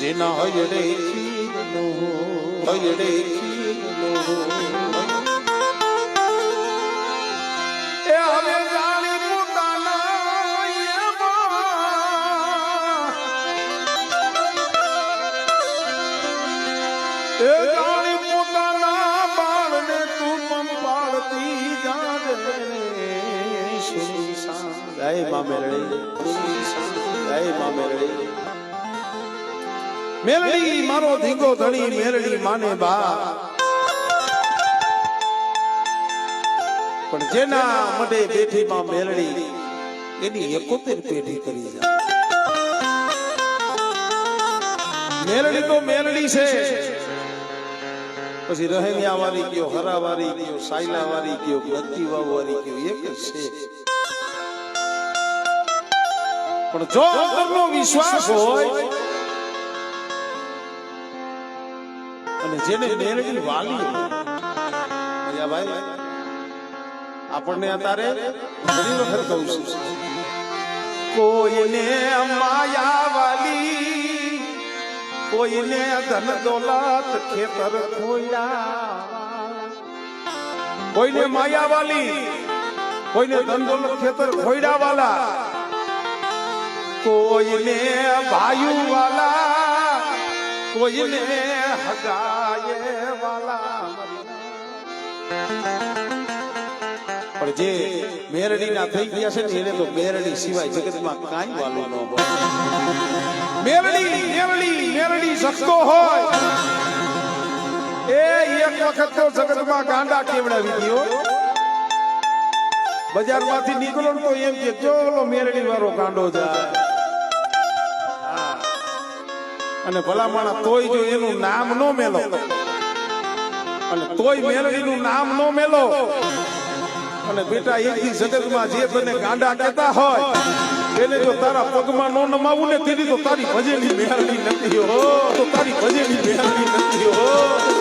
જેના હયડે ખીરનો હો હયડે ખીરનો હો એ હવે જાણી પોતાના. એ જાણી તું પંપાળતી જાજે રે. સુનસાન. જય મા સુનસાન. જય મા મેરડી. મેરડી, મારો ધીંગો ધણી, મેરડી માને બા. પણ જેના મડે બેઠી માં મેલડી એની એકોતેર પેઢી કરી જાય મેલડી તો મેલડી છે. પછી રહેણિયા વાળી કયો હરા વાળી કયો સાયલા વાળી ગદ્દી વાવ વાળી કયો, એક છે. પણ જો અંદરનો વિશ્વાસ હોય, અને જેને મેળવી વાલી ભાઈ આપણને અત્યારે વખત કહું છું. કોઈને માયા વાલી, કોઈને ધન દોલત ખેતર ખોયા કોઈને માયા વાલી, કોઈને ધન દોલત ખેતર ખોયડા વાલા કોઈને ભાયુ વાલા કોઈને હગાયે વાલા પણ જે મેરડીના થઈ ગયા છે ને, એને તો મેરડી સિવાય જગતમાં કાંઈ વાલું ન હોય. મેરડી મેરડી મેરડી શકતો હોય. એ એક વખત તો જગતમાં ગાંડા કેવડાવી ગયો. બજારમાંથી નીકળો તો એમ કે ઓલો મેરડી વાળો ગાંડો જાય. અને ભલામણા, તોય જો એનું નામ નો મેલો, અને તોય મેરડીનું નામ નો મેલો, અને બેટા દી જગતમાં જે તને ગાંડા કહેતા હોય, એને જો તારા પગમાં નો નમાવું ને તેની તો તારી ભજેલી મેળવી નથી, હો. તો તારી ભજેલી મેળવી નથી, હો.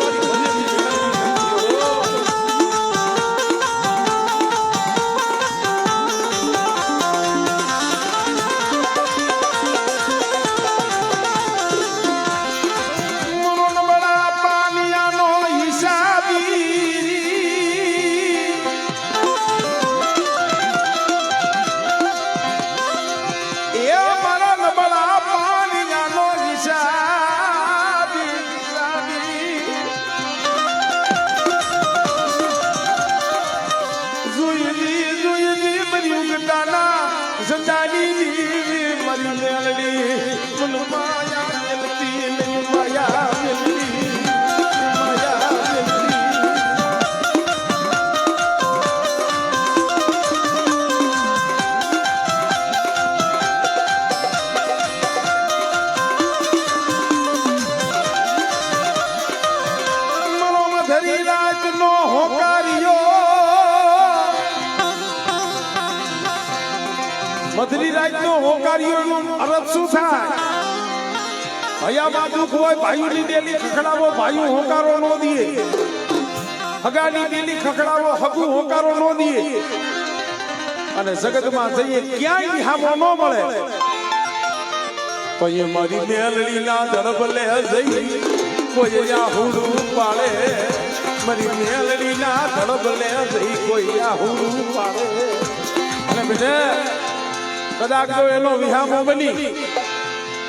હયામાં દુઃખ હોય ભાઈઓની ડેલી ખખડાવો, ભાઈઓ હોકારો નો દીએ હગાની ડેલી ખખડાવો, હગુ હોકારો નો દીએ અને જગતમાં જઈએ, ક્યાંય નિહામો ન મળે. પછી મારી મેલડી ના ધડપ લે જઈ. કોઈ આહુડું પાડે. મારી મેલડી ના ધડપ લે જઈ. કોઈ આહુડું પાડે. અને બેટે, કદાચ એનો વિહામો બની.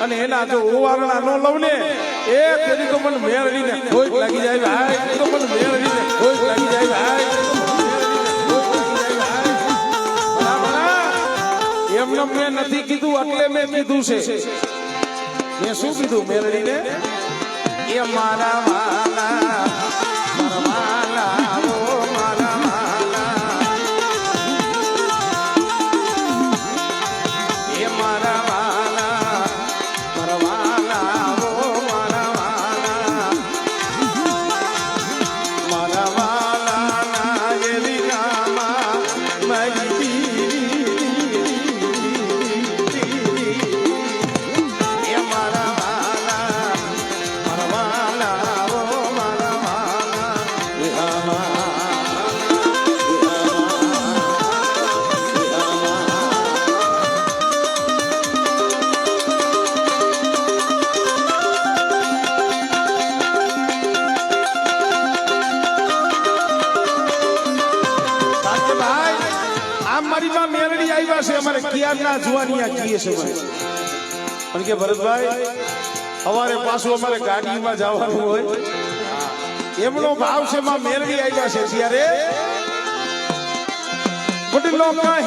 અને એના જો ઓવારણા નો લવ ને એ કોઈ તો મને મેળવીને ખોટ લાગી જાય ભાઈ. તો મને મેળવીને ખોટ લાગી જાય ભાઈ? એમને મેં નથી કીધું, એટલે મેં કીધું છે. મેં શું કીધું? મેળવીને? એ મારા વાલા મને. પણ કે ભરતભાઈ, અમારે પાછું અમારે ગાડીમાં જવાનું હોય એમનો ભાવ છે, માં મેળવી આવ્યા છે ત્યારે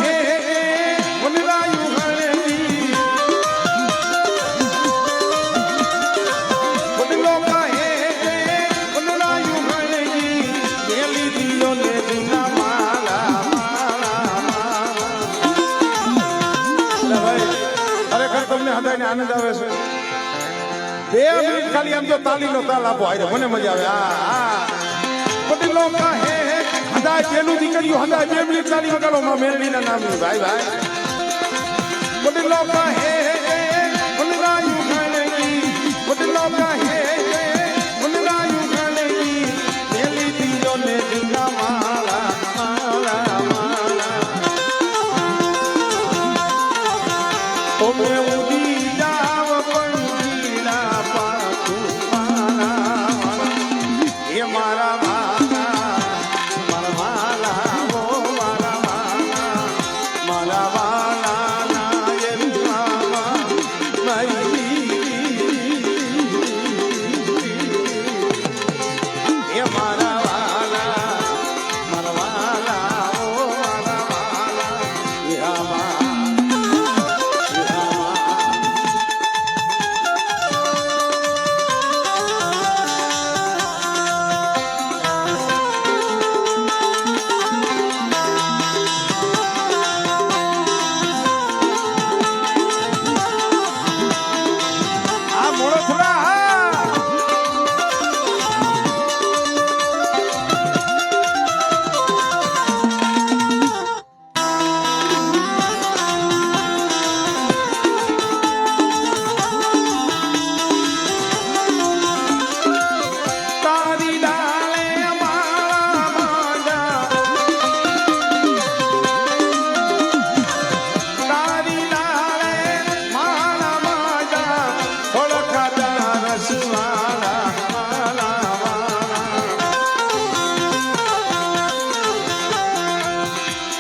કહે વનરાયું ગણેલી. આવે છે બે મિનિટ ખાલી આમ તો તાલીનો તાલ આપો. હારે મને મજા આવે. હા હા. હે હે. હદાય પેલું દીકરીઓ, હદાય બે મિનિટ તાલી. વગાડો માં મેરડીના નામની. ભાઈ ભાઈ. વડીલો કહે વનરાયું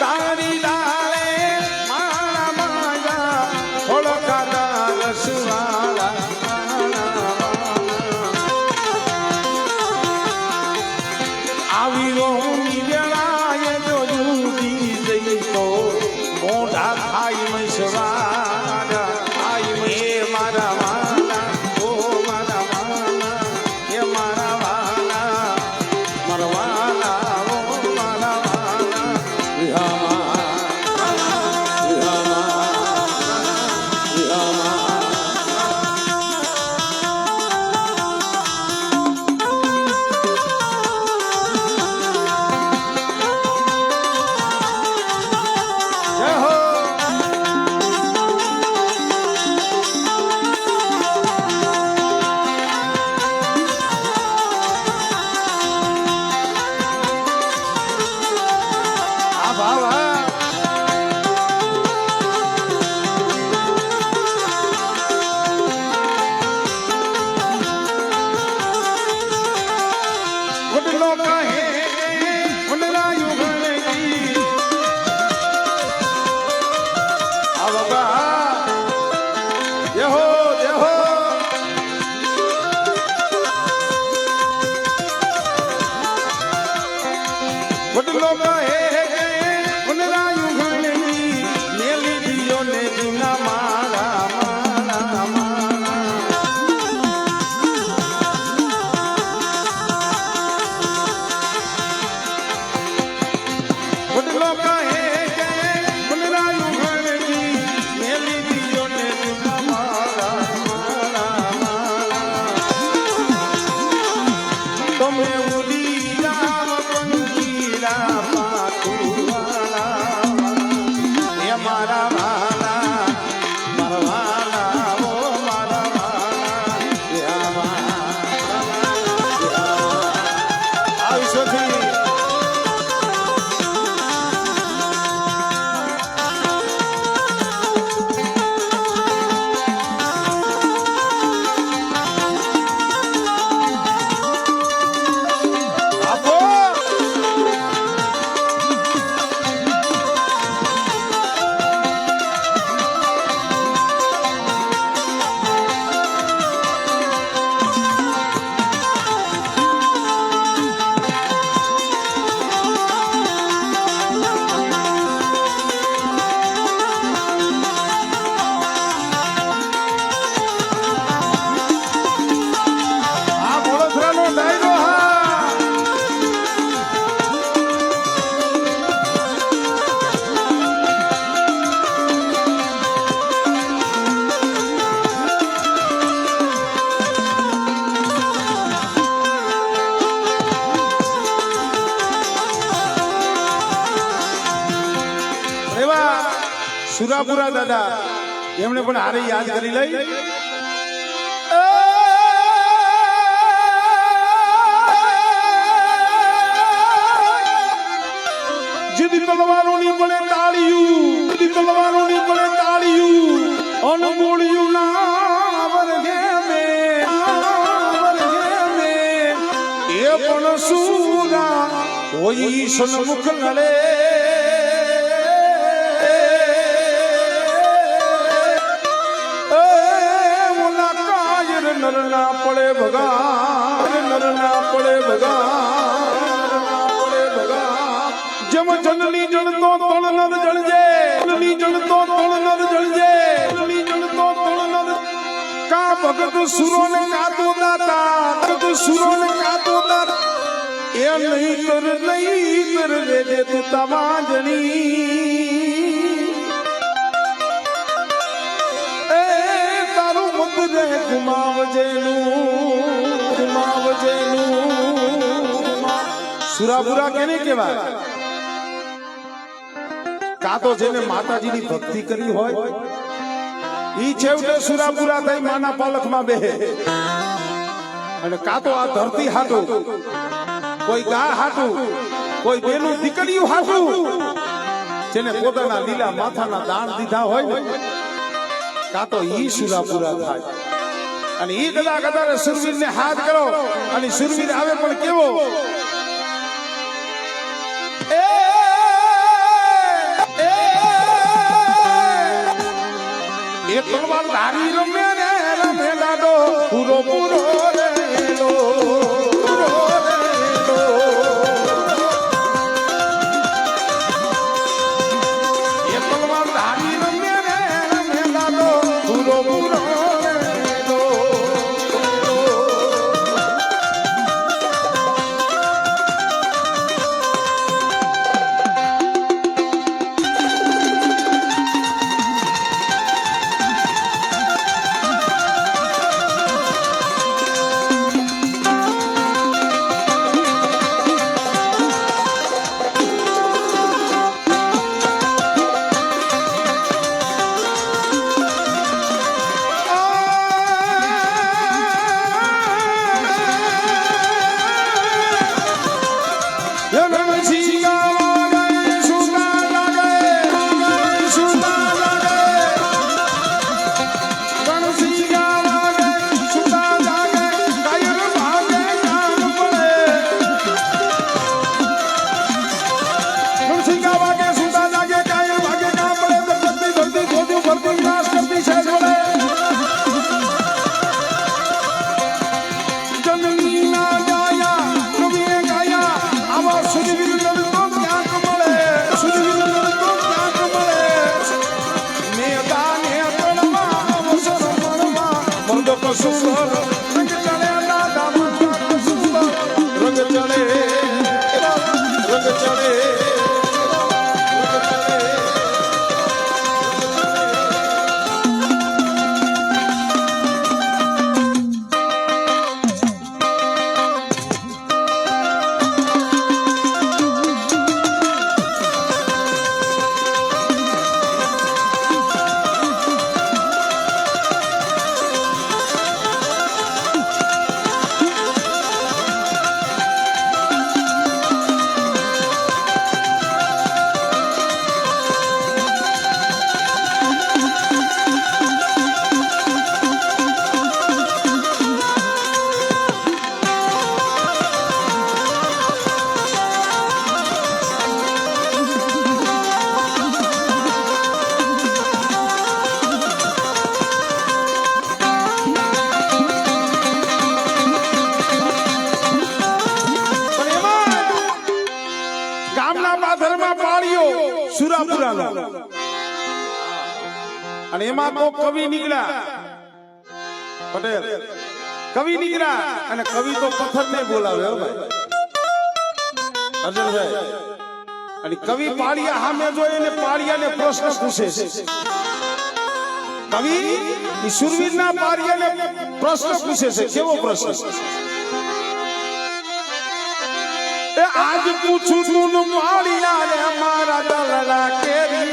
તારી સુરાપુરા દાદા. એમણે પણ હારે યાદ કરી લઈ. જીદી તલવારોની મળે તાળિયું. જીદી મળે તાળિયું. અનમોળિયું ના વર્ગે મે વર્ગે મે. એ પણ સુરા હોય સન્મુખ નડે. ભગા નર ના પડે ભગા જેમ જનની જણતો તણ નર જળજે, જનની જણતો તણ નર જળજે, જનની જણતો તણ નર કા ભગત સુરો ને કાતો દાતા, ભગત સુરો ને કાતો દાતા. એ નહીં કર નહીં કર વેદે તું તમાજણી રે ગુમાવજેનું ગુમાવજેનું સુરાપુરા કેને કહેવાય? કાં તો જેને માતાજીની ભક્તિ કરી હોય, ઈ છેવટે સુરાપુરા થઈ માના પાલખમાં બેહે. અને કાં તો આ ધરતી હાટું, કોઈ ગા હાટું, કોઈ બેનું દીકરીયું હાટું, જેને પોતાના લીલા માથાના દાન દીધા હોય ને કાં તો ઈ સુરાપુરા થાય. અને ઈ કદા કદાચ સુરવીર ને હાથ કરો અને સુરવીર આવે પણ કેવો? એ, એ, તારી તલવાર ધારી રમે ને રમે લાડો પૂરો પૂરો. કવિ નીકળ્યા. પટેલ, કવિ નીકળ્યા અને કવિ તો પથ્થર ને બોલાવે અર્જુનભાઈ, અને કવિ પાળિયા સામે જોઈ અને પાળિયાને પ્રશ્ન પૂછે છે. કવિ સુરવીર ના પાળિયા ને પ્રશ્ન પૂછે છે. કેવો પ્રશ્ન? આજ પૂછું તું માળિયા રે મારા દલડા કેરી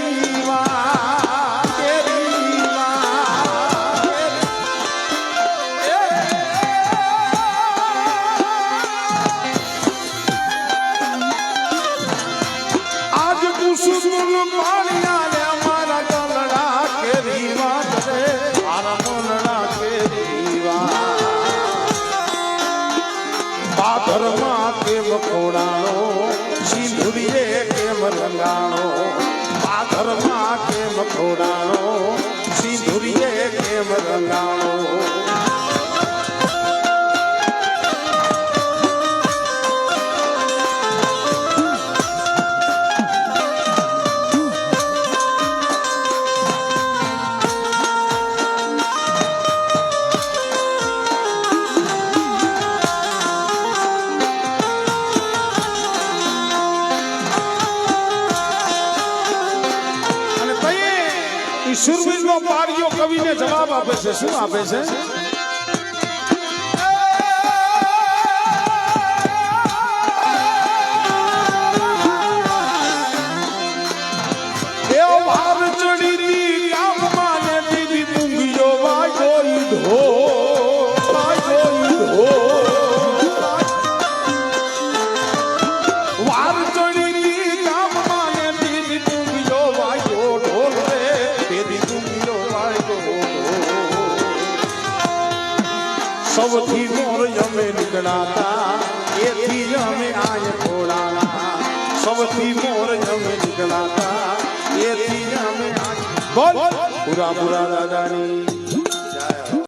બક્ષિસ શું આપે છે? चढ़ाता ये तीर में आए थोड़ा सब की मोर जम निकलाता ये तीर में आए बोल। पूरा पूरा राजा नहीं